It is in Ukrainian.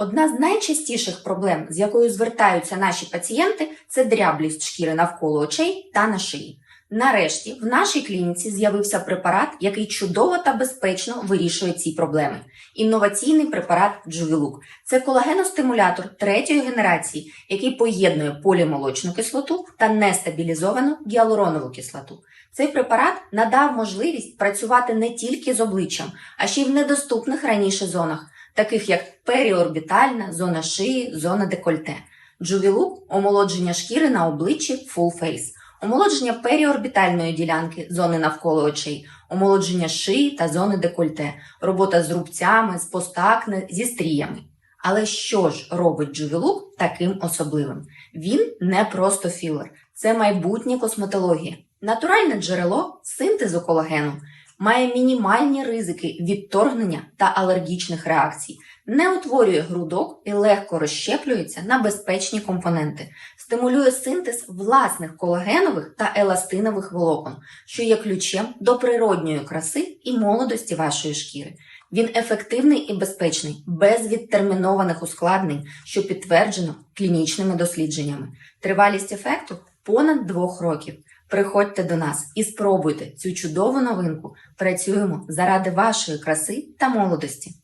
Одна з найчастіших проблем, з якою звертаються наші пацієнти, це дряблість шкіри навколо очей та на шиї. Нарешті в нашій клініці з'явився препарат, який чудово та безпечно вирішує ці проблеми. Інноваційний препарат Juviluc. Це колагеностимулятор третьої генерації, який поєднує полімолочну кислоту та нестабілізовану гіалуронову кислоту. Цей препарат надав можливість працювати не тільки з обличчям, а ще й в недоступних раніше зонах, таких як періорбітальна, зона шиї, зона декольте. Джувілук омолодження шкіри на обличчі Full Face, омолодження періорбітальної ділянки, зони навколо очей, омолодження шиї та зони декольте, робота з рубцями, з постакне, зі стріями. Але що ж робить Джувілук таким особливим? Він не просто філер, це майбутнє косметологія. Натуральне джерело синтезу колагену має мінімальні ризики відторгнення та алергічних реакцій, не утворює грудок і легко розщеплюється на безпечні компоненти, стимулює синтез власних колагенових та еластинових волокон, що є ключем до природньої краси і молодості вашої шкіри. Він ефективний і безпечний, без відтермінованих ускладнень, що підтверджено клінічними дослідженнями. Тривалість ефекту понад двох років. Приходьте до нас і спробуйте цю чудову новинку. Працюємо заради вашої краси та молодості.